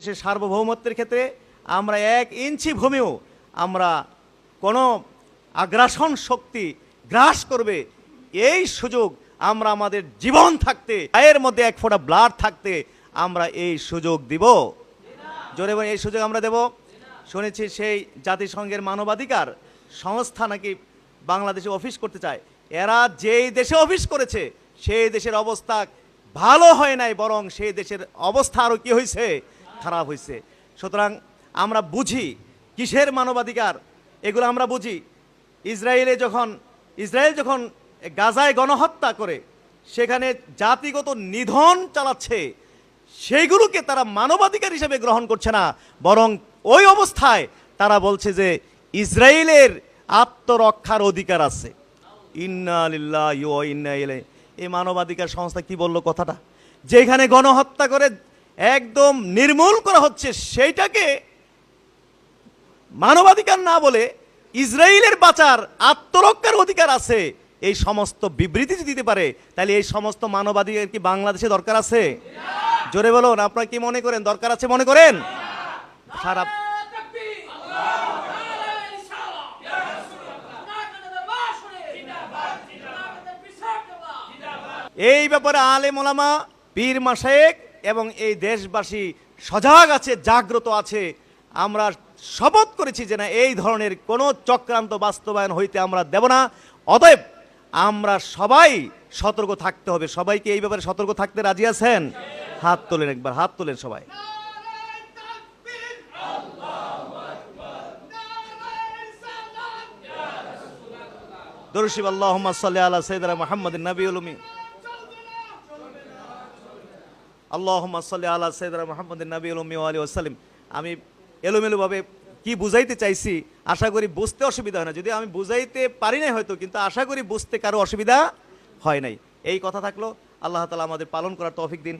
দেশের সার্বভৌমত্বের ক্ষেত্রে আমরা এক ইঞ্চি ভূমিও আমরা কোনো আগ্রাসন শক্তি গ্রাস করবে। এই সুযোগ আমরা আমাদের জীবন থাকতে এর মধ্যে এক ফোঁটা ব্লাড থাকতে আমরা এই সুযোগ দিব। জোরে এই সুযোগ আমরা দেব। শুনেছি সেই জাতিসংঘের মানবাধিকার সংস্থা নাকি বাংলাদেশে অফিস করতে চায়। এরা যেই দেশে অফিস করেছে, সেই দেশের অবস্থা ভালো হয় নাই, বরং সেই দেশের অবস্থা আরও কী হয়েছে খারাপ হয়েছে সুতরাং আমরা বুঝি কিসের মানবাধিকার, এগুলো আমরা বুঝি। ইসরায়েলে যখন, ইসরায়েল যখন গাজায় গণহত্যা করে, সেখানে জাতিগত নিধন চালাচ্ছে সেইগুলোকে তারা মানবাধিকার হিসেবে গ্রহণ করছে না, বরং ওই অবস্থায় তারা বলছে যে ইসরায়েলের আত্মরক্ষার অধিকার আছে। ইন্না ইউ ইন্না এই মানবাধিকার সংস্থা কি বলল কথাটা? যেখানে গণহত্যা করে একদম নির্মূল করা হচ্ছে, সেইটাকে মানবাধিকার না বলে ইসরায়েলের বাঁচার আত্মরক্ষার অধিকার আছে। এই সমস্ত বিবৃতি দিতে পারে, তাহলে এই সমস্ত মানবাধিকার কি বাংলাদেশে দরকার আছে? জোরে বলুন, আপনারা কি মনে করেন, দরকার আছে মনে করেন? সারা এই ব্যাপারে আলে মোলামা পীর মাসায়েক এবং এই দেশবাসী সজাগ আছে, জাগ্রত আছে। আমরা শপথ করেছি যে না, এই ধরনের কোনো চক্রান্ত বাস্তবায়ন হইতে আমরা দেব না। অতএব আমরা সবাই সতর্ক থাকতে হবে। সবাইকে এই ব্যাপারে সতর্ক থাকতে রাজি আছেন? হাত তোলেন একবার, হাত তোলেন সবাই। দরশিব আল্লাহ সাল্লি আলা সৈয়দনা মোহাম্মদ নবী উলুমি আল্লাহ সাল্লি আল্লাহ সৈয়দনা মোহাম্মদ নবী আলমি আলী ওসালিম আমি এলোমেলোভাবে কি বুঝাইতে চাইছি, আশা করি বুঝতে অসুবিধা হয় না। যদি আমি বুঝাইতে পারি নাই হয়তো, কিন্তু আশা করি বুঝতে কারও অসুবিধা হয় নাই। এই কথা থাকল। আল্লাহ তালা আমাদের পালন করার তৌফিক দিন।